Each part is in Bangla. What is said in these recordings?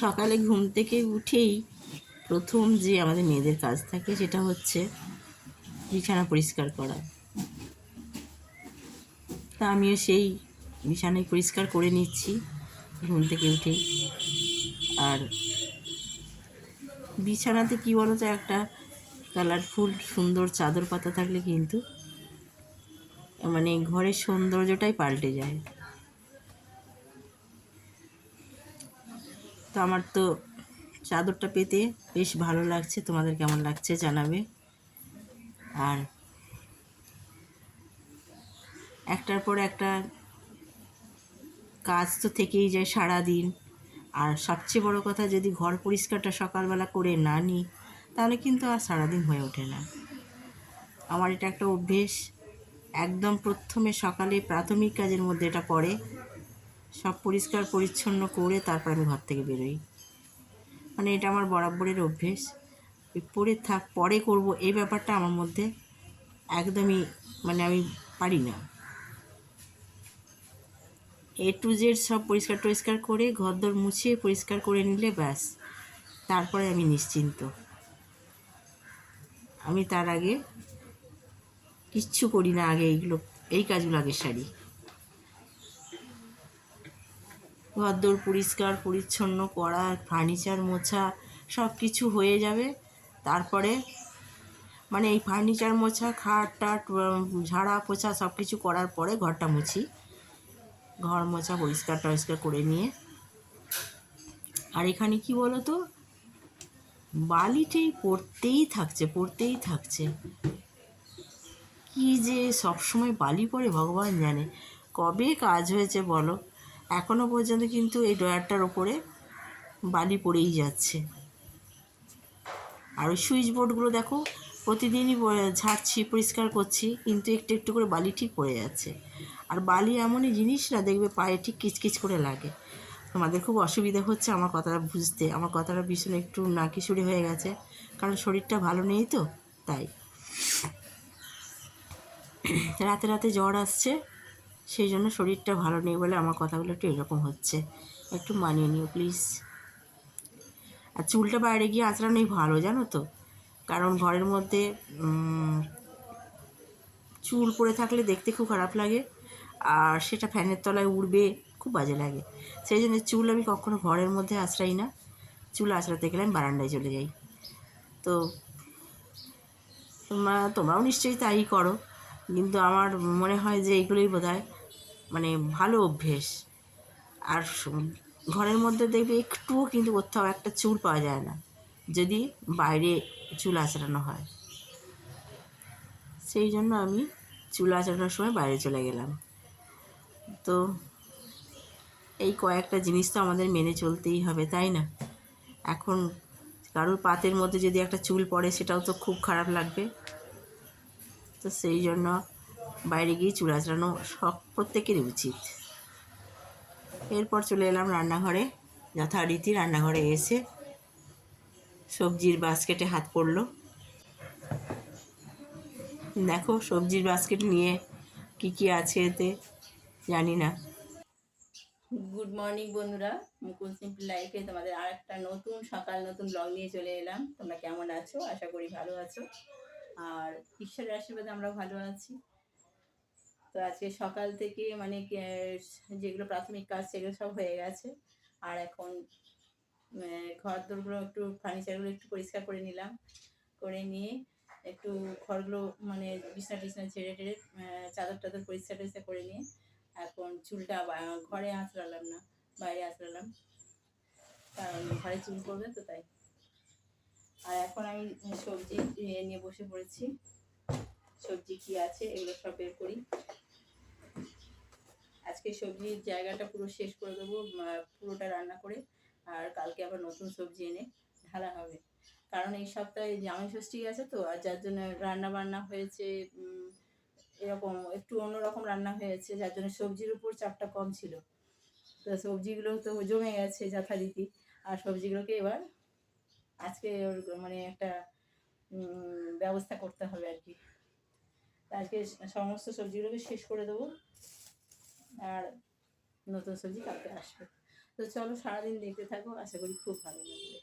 সকালে ঘুম থেকে উঠেই প্রথম যে আমাদের মেয়েদের কাজ থাকে সেটা হচ্ছে বিছানা পরিষ্কার করা। তা আমিও সেই বিছানায় পরিষ্কার করে নিচ্ছি ঘুম থেকে উঠেই। আর বিছানাতে কী বলো তো একটা কালারফুল সুন্দর চাদর পাতা থাকলে কিন্তু মানে ঘরের সৌন্দর্যটাই পাল্টে যায়। তো আমার তো চাদরটা পেতে বেশ ভালো লাগছে। তোমাদের কেমন লাগছে জানাবে। আর একটার পর একটা কাজ তো থেকেই যায় সারা দিন আর সবচেয়ে বড় কথা, যদি ঘর পরিষ্কারটা সকালবেলা করে না নিই, তাহলে কিন্তু আর সারাদিন হয়ে ওঠে না। আমার এটা একটা অভ্যেস। একদম প্রথমে সকালে প্রাথমিক কাজের মধ্যে এটা পড়ে। সব পরিষ্কার, পরিচ্ছন্ন করে তারপর আমি ঘর থেকে বেরোই। মানে এটা আমার বরাবরের অভ্যেস। পরে থাক, পরে করব, এই ব্যাপারটা আমার মধ্যে একদমই মানে আমি পারি না। এ টু জেড সব পরিষ্কার, টরিষ্কার করে ঘরদোর মুছিয়ে পরিষ্কার করে নিলে ব্যাস। তারপরে আমি নিশ্চিন্ত। আমি তার আগে কিচ্ছু করি না আগে এইগুলো, এই কাজগুলো আগে সারি। ঘরদোর পরিষ্কার, পরিচ্ছন্ন করা ফার্নিচার মোছা সব কিছু হয়ে যাবে। তারপরে মানে এই ফার্নিচার মোছা, খাট টাট ঝাড়া, পোছা সব কিছু করার পরে ঘরটা মুছি। ঘর মোছা পরিষ্কার টরিষ্কার করে নিয়ে। আর এখানে কি বলো তো বালিটেই পড়তেই থাকছে পড়তেই থাকছে। কি যে সবসময় বালি পড়ে, ভগবান জানে। কবে কাজ হয়েছে বলো? এখনও পর্যন্ত কিন্তু এই ড্রয়ারটার ওপরে বালি পড়েই যাচ্ছে। আর ওই সুইচ বোর্ডগুলো দেখো, প্রতিদিনই ঝাড়ছি, পরিষ্কার করছি, কিন্তু একটু একটু করে বালি ঠিক পড়ে যাচ্ছে। আর বালি এমনই জিনিস না, দেখবে পায়ে ঠিক কিচকিচ করে লাগে। তোমাদের খুব অসুবিধা হচ্ছে আমার কথাটা বুঝতে। আমার কথাটা ভীষণ একটু নাকি সুরি হয়ে গেছে, কারণ শরীরটা ভালো নেই তো, তাই। রাতে রাতে জ্বর আসছে সেই জন্য শরীরটা ভালো নেই বলে আমার কথাগুলো একটু এরকম হচ্ছে। একটু মানিয়ে নিও প্লিজ আর চুলটা বাইরে গিয়ে আঁচড়ানোই ভালো, জানো তো? কারণ ঘরের মধ্যে চুল পড়ে থাকলে দেখতে খুব খারাপ লাগে আর সেটা ফ্যানের তলায় উড়বে, খুব বাজে লাগে। সেই জন্য চুল আমি কখনো ঘরের মধ্যে আঁচড়াই না। চুল আঁচড়াতে গেলে আমি বারান্দায় চলে যাই। তো, তোমরা, তোমরাও নিশ্চয়ই তাই করো। কিন্তু আমার মনে হয় যে এইগুলোই বোধ মানে ভালো অভ্যেস। আর ঘরের মধ্যে দেখবে একটুও কিন্তু কোথাও একটা চুল পাওয়া যায় না, যদি বাইরে চুল আঁচড়ানো হয়। সেই জন্য আমি চুল আঁচড়ানোর সময় বাইরে চলে গেলাম। তো এই কয়েকটা জিনিস তো আমাদের মেনে চলতেই হবে, তাই না? এখন কারোর পাতের মধ্যে যদি একটা চুল পড়ে, সেটাও তো খুব খারাপ লাগবে। তো সেই জন্য বাইরে গিয়ে চুল আঁচড়ানো সব প্রত্যেকেরই উচিত। এরপর চলে এলাম রান্নাঘরে। যথারীতি রান্নাঘরে এসে সবজির বাস্কেটে হাত পড়ল। দেখো, সবজির বাস্কেট নিয়ে কি কি আছে এতে? জানি না। গুড মর্নিং বন্ধুরা। মুকুল সিম্পল লাইফে তোমাদের আর একটা নতুন সকাল নতুন ব্লগ নিয়ে চলে এলাম। তোমরা কেমন আছো? আশা করি ভালো আছো। আর ঈশ্বরের আশীর্বাদে আমরা ভালো আছি। তো আজকে সকাল থেকে মানে যেগুলো প্রাথমিক কাজ সেগুলো সব হয়ে গেছে। আর এখন ঘর দোরগুলো একটু, ফার্নিচারগুলো একটু পরিষ্কার করে নিলাম। করে নিয়ে একটু ঘরগুলো মানে বিছনা টিছনা ছেড়ে টেড়ে চাদর টাদর পরিষ্কার টরিষ্কার করে নিয়ে এখন চুলটা ঘরে আঁচড়ালাম না, বাইরে আঁচড়ালাম। কারণ ঘরে চুল করবে তো তাই। আর এখন আমি সবজি নিয়ে বসে পড়েছি। সবজি কি আছে এগুলো সব বের করি। আজকে সবজির জায়গাটা পুরো শেষ করে দেবো পুরোটা রান্না করে, আর কালকে আবার নতুন সবজি এনে ঢালা হবে। কারণ এই সপ্তাহে জামাই ষষ্ঠী আছে তো, আর যার জন্য রান্না বান্না হয়েছে এরকম একটু অন্যরকম রান্না হয়েছে, যার জন্য সবজির উপর চাপটা কম ছিল। তো সবজিগুলো তো জমে গেছে যথারীতি, আর সবজিগুলোকে এবার আজকে মানে একটা ব্যবস্থা করতে হবে আর কি। আজকে সমস্ত সবজিগুলোকে শেষ করে দেবো। আর নতুন সবজি কালকে আসবে। তো চলো সারাদিন দেখতে থাকো, আশা করি খুব ভালো লাগবে।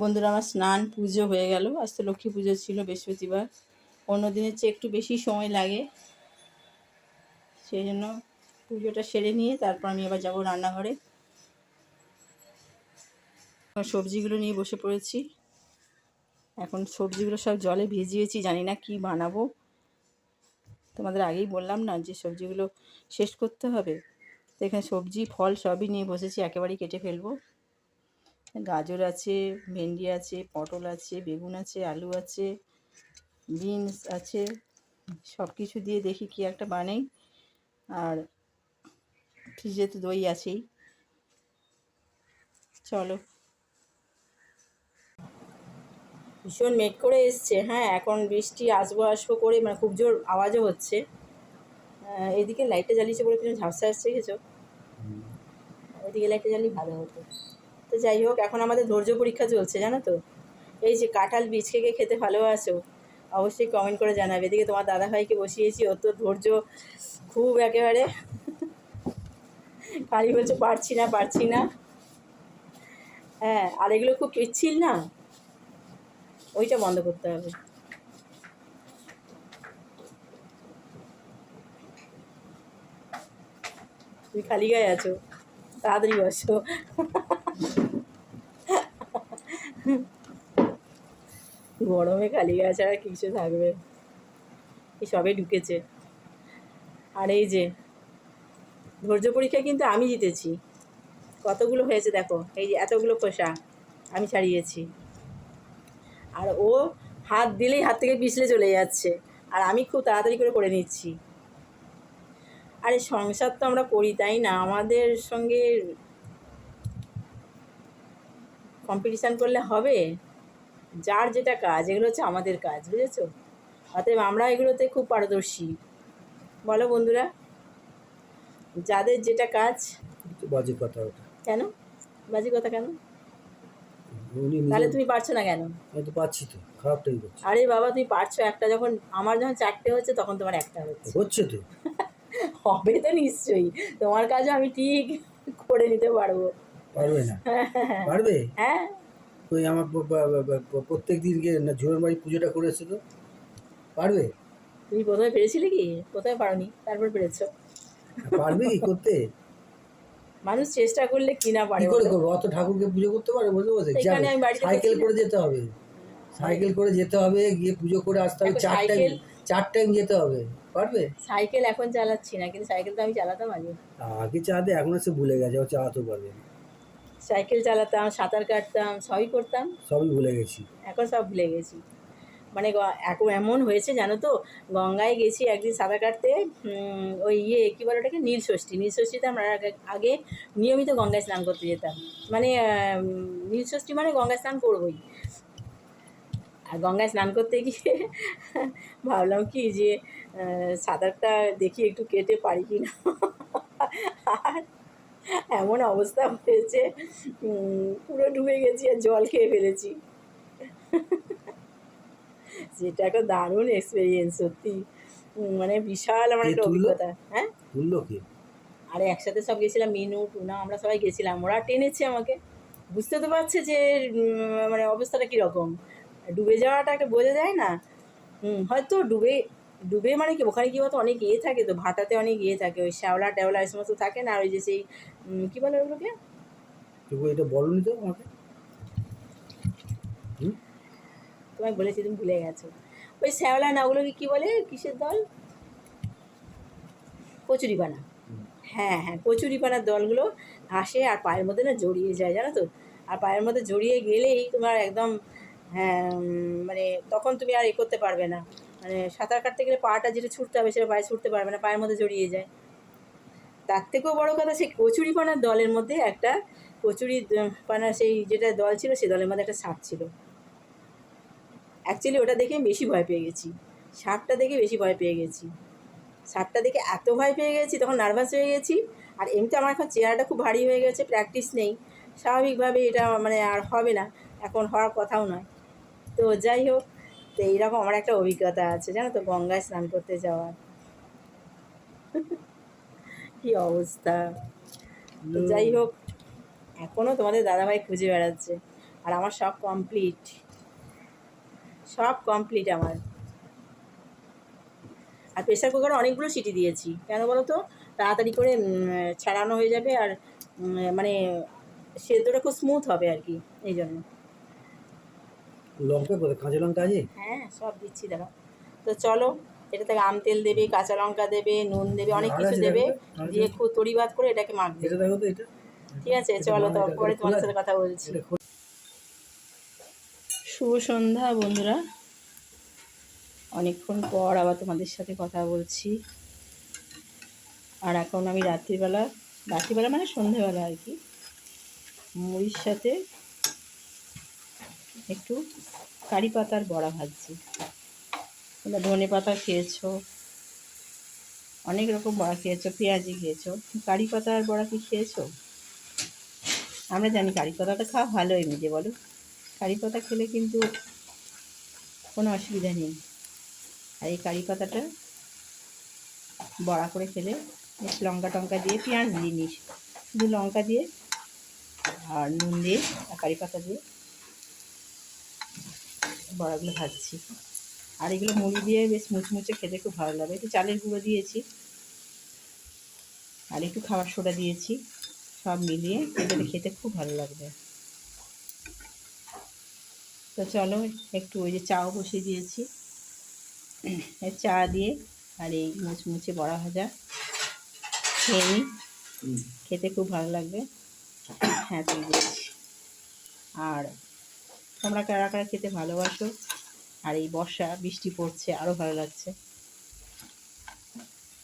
বন্ধুরা, আমার স্নান পুজো হয়ে গেল। আজ তো লক্ষ্মী পুজো ছিল, বৃহস্পতিবার। অন্য দিনের চেয়ে একটু বেশি সময় লাগে। সেই জন্য পুজোটা সেরে নিয়ে তারপর আমি আবার যাব রান্নাঘরে। সবজিগুলো নিয়ে বসে পড়েছি। এখন সবজিগুলো সব জলে ভিজিয়েছি, জানি না কি বানাবো। তোমাদের আগেই বললাম না যে সবজিগুলো শেষ করতে হবে। তো এখানে সবজি, ফল সবই নিয়ে বসেছি, একেবারেই কেটে ফেলব। গাজর আছে, ভেন্ডি আছে, পটল আছে, বেগুন আছে, আলু আছে, বিনস আছে সব কিছু দিয়ে দেখি কি একটা বানাই। আর ফ্রিজে তো দই আছেই। চলো। ভীষণ মেঘ করে এসছে। হ্যাঁ এখন বৃষ্টি আসব আসব করে মানে খুব জোর আওয়াজও হচ্ছে। এদিকে লাইটটা জ্বালিয়েছে বলে কিছু ঝাপসা আসছে গেছো ওইদিকে লাইটটা জ্বালিয়ে ভালো হতো। তো যাই হোক, এখন আমাদের ধৈর্য পরীক্ষা চলছে, জানো তো? এই যে কাঁঠাল বীজ খেয়ে খেতে ভালোবাসো, অবশ্যই কমেন্ট করে জানাবে। এদিকে তোমার দাদাভাইকে বসিয়েছি ও তো ধৈর্য খুব একেবারে। খালি বলছে, পারছি না পারছি না। হ্যাঁ আর এগুলো খুব পিচ্ছিল না? ওইটা বন্ধ করতে হবে। তুমি খালি গায়ে আছো, তাড়াতাড়ি বসো। গরমে খালি গায়ে ছাড়া কিছু থাকবে। এই সবে ঢুকেছে। আর এই যে, ধৈর্য পরীক্ষায় কিন্তু আমি জিতেছি। কতগুলো হয়েছে দেখো, এই যে এতগুলো খোসা আমি ছাড়িয়েছি। আর ও হাত দিলেই হাত থেকে পিছলে চলে যাচ্ছে। আর আমি খুব তাড়াতাড়ি করে করে নিচ্ছি। আরে সংসার তো আমরা করি তাই না? আমাদের সঙ্গে কম্পিটিশান করলে হবে। যার যেটা কাজ এগুলো হচ্ছে আমাদের কাজ বুঝেছ? অতএব আমরা এগুলোতে খুব পারদর্শী। বলো বন্ধুরা যাদের যেটা কাজ বাজে কথা ওটা। কেন? বাজে কথা কেন? তাহলে তুমি পারছ না কেন? আমি তো পাচ্ছি তো খারাপটাই করছে। আরে বাবা তুমি পারছ একটা যখন আমার যখন চারটে হচ্ছে তখন তোমার একটা হচ্ছে। হচ্ছে তো। হবে তো নিশ্চয়ই তোমার কাজও আমি ঠিক করে নিতে পারব। পারবে না? পারবে? হ্যাঁ। ওই আমার প্রত্যেক দিন গিয়ে না ঝোরের বাড়ি পুজোটা করেছে তো। পারবে? তুমি প্রথমে পেরেছিলে কি? কোথায় পারোনি? তারপর পেরেছ। পারবে কি করতে? মানুষ চেষ্টা করলে কিনা পারে কি করে? করব? অত ঠাকুরকে পুজো করতে পারে বসে বসে এখানে আমি বাড়িতে সাইকেল করে যেতে হবে। সাইকেল করে যেতে হবে গিয়ে পুজো করে আসতে হবে। চার টাইম চার টাইম যেতে হবে। পারবে? সাইকেল এখন চালাচ্ছি না কিন্তু সাইকেল তো আমি চালাতাম আগে। আগে চাঁদে এখন সে ভুলে গেছে ও চালাতেও পারবে সাইকেল চালাতাম সাঁতার কাটতাম সবই করতাম। সবই ভুলে গেছি। এখন সব ভুলে গেছি। মানে এখন এমন হয়েছে জানো তো? গঙ্গায় গেছি একদিন সাঁতার কাটতে ওই ইয়ে কী বলে ওটাকে? নীল ষষ্ঠী নীল আমরা আগে- নিয়মিত গঙ্গায় স্নান করতে যেতাম। মানে আহ, নীল ষষ্ঠী মানে গঙ্গায় স্নান করবোই। আর গঙ্গায় স্নান করতে গিয়ে ভাবলাম কি যে সাঁতারটা দেখি একটু কেটে পারি কি না এমন অবস্থা হয়েছে পুরো ডুবে গেছি আর জল খেয়ে ফেলেছি। যেটা একটা দারুণ এক্সপিরিয়েন্স সত্যি। মানে বিশাল আমার একটা অভিজ্ঞতা হ্যাঁ? আরে একসাথে সব গেছিলাম মিনু টুনা আমরা সবাই গেছিলাম। ওরা টেনেছে আমাকে। বুঝতে তো পারছে যে মানে অবস্থাটা কীরকম। ডুবে যাওয়াটা একটা বোঝা যায় না। হুম হয়তো ডুবে ডুবে মানে কি ওখানে কি বলতো অনেক ইয়ে থাকে তো ভাটাতে অনেক ইয়ে থাকে ওই শ্যাওলা ট্যাওলা এই সমস্ত থাকে না আর ওই যে সেই কী বলে ওগুলোকে? এটা বলনি তো আমাকে হুম তোমায় বলেছি তুমি ভুলে গেছো। ওই শ্যাওলা না ওগুলোকে কী বলে? কিসের দল? কচুরিপানা। হ্যাঁ হ্যাঁ কচুরিপানার দলগুলো আসে আর পায়ের মধ্যে না জড়িয়ে যায়, জানো তো? আর পায়ের মধ্যে জড়িয়ে গেলেই তোমার একদম হ্যাঁ মানে তখন তুমি আর এ করতে পারবে না। মানে সাঁতার কাটতে গেলে পাটা যেটা ছুটতে হবে সেটা পায়ে ছুটতে পারবে না, পায়ের মধ্যে জড়িয়ে যায়। তার থেকেও বড় কথা সেই কচুরিপানার দলের মধ্যে একটা কচুরি পানা সেই যেটা দল ছিল সেই দলের মধ্যে একটা সাপ ছিল। অ্যাকচুয়ালি ওটা দেখে আমি বেশি ভয় পেয়ে গেছি। সাপটা দেখে বেশি ভয় পেয়ে গেছি। সাপটা দেখে এত ভয় পেয়ে গেছি তখন নার্ভাস হয়ে গেছি। আর এমনিতে আমার এখন চেহারাটা খুব ভারী হয়ে গেছে প্র্যাকটিস নেই। স্বাভাবিকভাবে এটা মানে আর হবে না এখন হওয়ার কথাও নয়। তো যাই হোক তো এইরকম আমার একটা অভিজ্ঞতা আছে জানো তো গঙ্গায় স্নান করতে যাওয়ার। কি অবস্থা। যাই হোক এখনও তোমাদের দাদাভাই খুঁজে বেড়াচ্ছে। আর আমার সব কমপ্লিট সব কমপ্লিট আমার। আর প্রেশার কুকারে অনেকগুলো সিটি দিয়েছি। কেন বলো তো তাড়াতাড়ি করে ছাড়ানো হয়ে যাবে আর মানে সেদ্ধটা খুব স্মুথ হবে আর কি এই জন্য। লঙ্কা কোথায়? কাঁচা লঙ্কা আছে? হ্যাঁ সব দিচ্ছি দাঁড়া তো চলো এটা থেকে আম তেল দেবে কাঁচা লঙ্কা দেবে নুন দেবে অনেক কিছু দেবে। দিয়ে খুব তরিবাদ করে এটাকে মাখবে। এটা দেখো তো এটা। ঠিক আছে চলো বানাও, তো এটা- পরে এটা সাথে কথা বলছি। শুভ সন্ধ্যা, বন্ধুরা। অনেকক্ষণ পর আবার তোমাদের সাথে কথা বলছি। আর এখন আমি রাত্রিবেলা রাত্রিবেলা মানে সন্ধেবেলা আর কি, মুড়ির সাথে একটু কারি পাতার বড়া ভাজছি। তোমরা ধনে পাতা খেয়েছো, অনেক রকম বড়া খেয়েছো, পেঁয়াজি খেয়েছো। কারি পাতার বড়া কি খেয়েছো? আমরা জানি কারি পাতাটা খাওয়া ভালো এমনিতে বলো। কারি পাতা খেলে কিন্তু কোনো অসুবিধা নেই। আর এই কারি পাতাটা বড়া করে খেলে লঙ্কা টঙ্কা দিয়ে, পেঁয়াজ দিইনি শুধু লঙ্কা দিয়ে আর নুন দিয়ে আর কারি পাতা দিয়ে বড়াগুলো ভাজছি। আর এগুলো মুড়ি দিয়ে বেশ মুচমুচে খেতে খুব ভালো লাগে। একটু চালের গুঁড়ো দিয়েছি। আর একটু খাবার সোডা দিয়েছি। সব মিলিয়ে এগুলো খেতে খুব ভালো লাগবে। তো চলো একটু ওই যে চাও বসিয়ে দিয়েছি। চা দিয়ে আর এই মুচমুচে বড়া ভাজা। খেয়ে নিই খেতে খুব ভালো লাগবে। হ্যাঁ তুই দিয়েছি আর তোমরা কারা কারা খেতে ভালোবাসো? আর এই বর্ষা বৃষ্টি পড়ছে আরও ভালো লাগছে।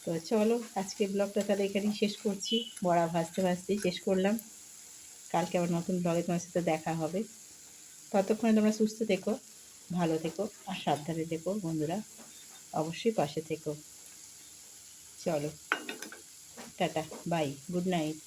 তো চলো আজকে ব্লগটা তাহলে এখানেই শেষ করছি। বড়া ভাজতে ভাজতেই শেষ করলাম। কালকে আবার নতুন ব্লগে তোমার সাথে দেখা হবে। ততক্ষণে তোমরা সুস্থ থেকো, ভালো থেকো আর সাবধানে থেকো বন্ধুরা। অবশ্যই পাশে থেকো। চলো, টাটা বাই গুড নাইট